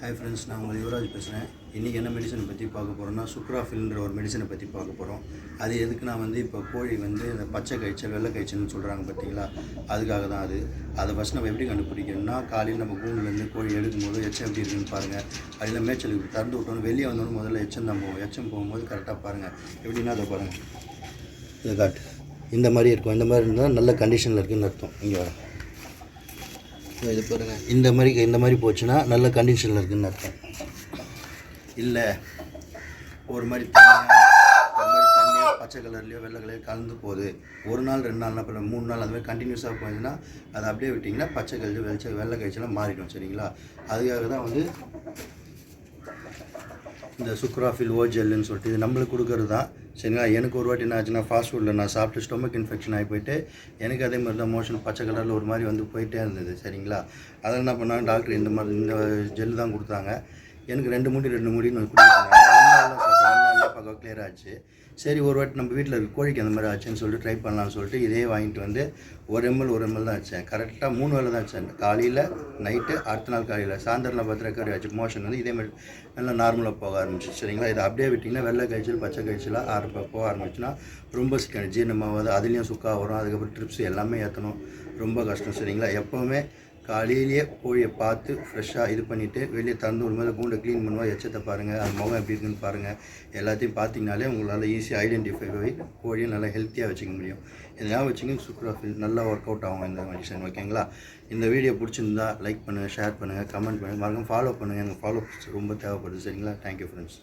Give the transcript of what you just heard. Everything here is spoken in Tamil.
ஹாய் ஃப்ரெண்ட்ஸ் நான் உங்கள் யுவராஜ் பேசுகிறேன் இன்றைக்கி என்ன மெடிசனை பற்றி பார்க்க போகிறோம்னா சுக்ராஃபில்ன்ற ஒரு மெடிசனை பற்றி பார்க்க போகிறோம் அது எதுக்கு நான் வந்து இப்போ கோழி வந்து இந்த பச்சை காய்ச்சல் வெள்ளை காய்ச்சல்னு சொல்கிறாங்க பார்த்தீங்களா அதுக்காக தான் அது. அதை ஃபஸ்ட் நம்ம எப்படி கண்டுபிடிக்கணும்னா காலையில் நம்ம கூண்டுலேருந்து கோழி எடுக்கும்போது எச்சம் எப்படி இருக்குன்னு பாருங்கள் அதில் மேய்ச்சலுக்கு திறந்து விட்டோன்னு வெளியே வந்தோன்னு முதல்ல எச்சம் தான் போகும். எச்சம் போகும்போது கரெக்டாக பாருங்கள் எப்படின்னா அதை பாருங்கள் இதை காட்டு. இந்த மாதிரி இருக்கும். இந்த மாதிரி இருந்தால் நல்ல கண்டிஷனில் இருக்குன்னு அர்த்தம். இங்கே வரேன் இது பாருங்கள் இந்த மாதிரி இந்த மாதிரி போச்சுன்னா நல்ல கண்டிஷனில் இருக்குதுன்னு அர்த்தம். இல்லை ஒரு மாதிரி தண்ணியாக ஒரு மாதிரி பச்சை கலர்லையோ வெள்ளை கலர்லையோ கலந்து போகுது ஒரு நாள் ரெண்டு நாள் அப்புறம் மூணு நாள் அந்த மாதிரி கண்டினியூஸாக போயிருந்துன்னா அதை அப்படியே விட்டிங்கன்னா பச்சை கழிச்சு வெளிச்ச வெள்ளை கழிச்செல்லாம் மாறிடும் சரிங்களா? அதுக்காக தான் வந்து இந்த சுக்ராஃபில் ஓஜெல்லுன்னு சொல்லிட்டு இது நம்மளுக்கு கொடுக்குறது தான். சரிங்களா? எனக்கு ஒரு வாட்டி என்ன ஆச்சுன்னா ஃபாஸ்ட் ஃபுட்டில் நான் சாப்பிட்டு ஸ்டொமக் இன்ஃபெக்ஷன் ஆகி போயிட்டு எனக்கு அதே மாதிரி தான் மோஷன் பச்சை கலரில் ஒரு மாதிரி வந்து போயிட்டே இருந்தது சரிங்களா? அதில் என்ன பண்ணாங்க டாக்டர் இந்த மாதிரி இந்த ஜெல் தான் கொடுத்தாங்க. எனக்கு ரெண்டு மூடி ரெண்டு மூடின்னு கொடுத்தாங்க கிளியர் ஆச்சு. சரி ஒரு வாட்டி நம்ம வீட்டில் இருக்க கோழிக்கு அந்த மாதிரி ஆச்சுன்னு சொல்லிட்டு ட்ரை பண்ணலாம்னு சொல்லிட்டு இதே வாங்கிட்டு வந்து ஒரு எம்எல் ஒரு எம்எல் தான் வச்சேன் கரெக்டாக மூணு வேலை தான் வச்சேன் காலையில் நைட்டு அடுத்த நாள் காலையில். சாயந்தரம் பத்து ரெக்கார்டு ஆச்சு மோஷன் வந்து இதே மாதிரி நல்லா நார்மலாக போக ஆரம்பிச்சு சரிங்களா? இதை அப்படியே விட்டிங்கன்னா வெள்ளை கழிச்சல் பச்சை கழிச்சலாக ஆரம்ப போக ஆரம்பிச்சுன்னா ரொம்ப சிக்கன் ஜீரணமாகாது அதுலேயும் சுக்காக வரும். அதுக்கப்புறம் ட்ரிப்ஸ் எல்லாமே ஏற்றணும் ரொம்ப கஷ்டம். சரிங்களா? எப்போவுமே காலையிலேயே கோழியை பார்த்து ஃப்ரெஷ்ஷாக இது பண்ணிவிட்டு வெளியே திறந்து விடும்போது கூண்டை க்ளீன் பண்ணுவோம் எச்சத்தை பாருங்கள் அது முகம் எப்படி இருக்குன்னு பாருங்கள் எல்லாத்தையும் பார்த்தீங்கனாலே உங்களால் ஈஸியாக ஐடென்டிஃபை போய் கோழியை நல்லா ஹெல்த்தியாக வச்சுக்க முடியும். இதெல்லாம் வச்சுங்க ஃபீல் நல்லா ஒர்க் அவுட் ஆகும் இந்த மெடிசன் ஓகேங்களா இந்த வீடியோ பிடிச்சிருந்தா லைக் பண்ணுங்கள் ஷேர் பண்ணுங்கள் கமெண்ட் பண்ணுங்கள் மறக்காம ஃபாலோ பண்ணுங்கள் எனக்கு ஃபாலோ ரொம்ப தேவைப்படுது சரிங்களா? Thank you friends